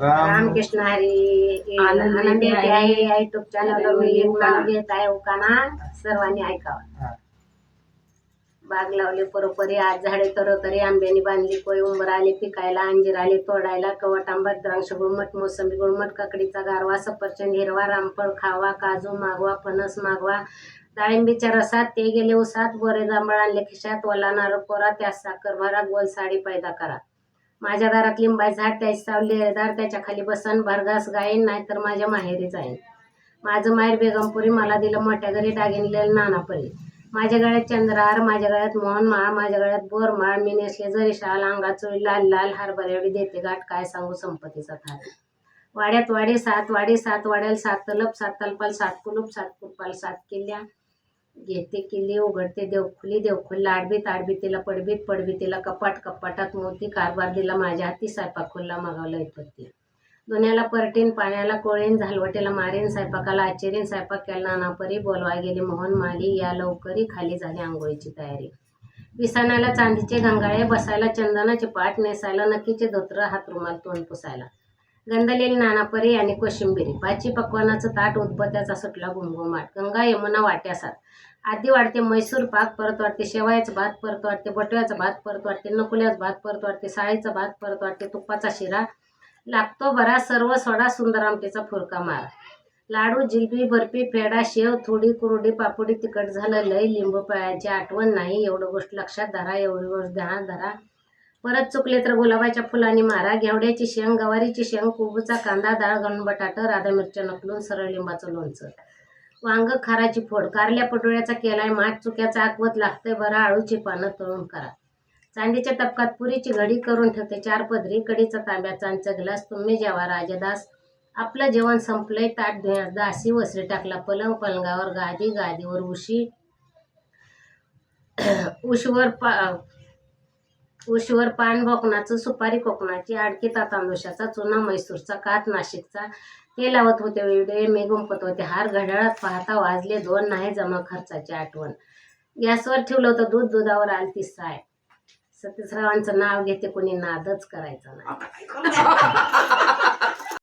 राम रामकृष्ण हरी आनंदी आहे युट्यूब घेत आहे सर्वांनी ऐकावा. बाग लावली परोपरी आज झाडे तरोतरी आंब्यानी बांधली कोळी उंबर आले पिकायला अंजीर आले तोडायला कवट आंबा द्राक्ष गुळमट मोसंबी गुळमट काकडीचा गारवा सफरचंद हिरवा रामफळ खावा काजू मागवा फणस मागवा. डाळिंबीच्या रसात ते गेले उसात बोरे जांभळ आणले खिशात वला नारळ कोरा त्यात साखर भरा गोल साडी पैदा करा. माझ्या दारात लिंबाय झाड त्याची सावली दार त्याच्याखाली बसन भरघास गाईन नाहीतर माझ्या माहेरी जाईन माझं माहेर बेगमपुरी मला दिलं मोठ्या घरी दागिनलेलं नानापरी. माझ्या गळ्यात चंद्रहार माझ्या गळ्यात मोहन माळ माझ्या गळ्यात बोर माळ मी नेसले जरी शाल अंगात चोळी लाल लाल एवढी देते गाठ काय सांगू संपत्तीचा थार वाड्यात वाडे सात वाडे सात वाड्याला सात तलप सात तलपाल सात कुलूप सात कुलपाल सात किल्ल्या. घेते किल्ली उघडते देवखुली देवखुलीला आडबीत आडबीतीला पडबीत पडबीतीला कपाट कपाटात मोती कारभार दिला माझ्या हाती स्वयंपाक खुल्ला येत होती दुन्याला परटीन पाण्याला कोळीन झालवटेला मारीन स्वयंपाकाला आचेरीन स्वयंपाक केला नानापरी बोलवा गेली मोहन माली या लवकरी खाली झाली आंघोळीची तयारी. विसानाला चांदीचे गंगाळे बसायला चंदनाचे पाठ नेसायला नक्कीचे धोत्र हात रुमाल तोंड पुसायला. गंधलेली नानापरी आणि कोशिंबिरी. पाची पकवानाचं ताट उदबत्याचा सुटला घुमघुमाट गंगा यमुना वाट्यासात आधी वाढते मैसूर पाक परत वाटते शेवायचं भात परत वाटते बटव्याचा भात परत वाटते नकुल्याचा भात परत वाटते साळीचा भात परत वाटते तुपाचा शिरा. लागतो बरा सर्व सोडा सुंदर आमटीचा फुरका मार लाडू जिलबी बर्फी पेढा शेव थोडी कुरडी पापडी तिखट झालं लय लिंबू पळायची आठवण नाही. एवढं गोष्ट लक्षात धरा एवढी गोष्ट ध्यानात धरा. परत चुकले तर गुलाबाच्या फुलांनी मारा घेवड्याची शेंग गवारीची शेंग कोबूचा कांदा डाळ गण बटाटा राधा मिरच्या नकलून सरळ लिंबाचं लोणचं. वांग खाराची फोड कारल्या पटोळ्याचा केलाय माठ चुक्याचा आकवत लागतंय बरा आळूची पानं तळून करा. चांदीच्या तपकात पुरीची घडी करून ठेवते चार पदरी कडीचा तांब्याचा चांचा ग्लास तुम्ही जेवा राजदास. आपलं जेवण संपलंय ताट धुण्यास दासी वसरी टाकला पलंग पलंगावर गादी गादीवर उशी. उशीवर पा उशीवर पान भोकणाचं सुपारी कोकणाची आडकी तांदूशाचा चुना मैसूरचा कात नाशिकचा. ते लावत होते वेळे मी गुंपत होते. हार घड्याळात पाहता वाजले दोन नाही जमा खर्चाची आठवण. गॅसवर ठेवलं होतं दूध दुधावर आलती साय. सतीशरावांचं नाव घेते कोणी नादच करायचा नाही.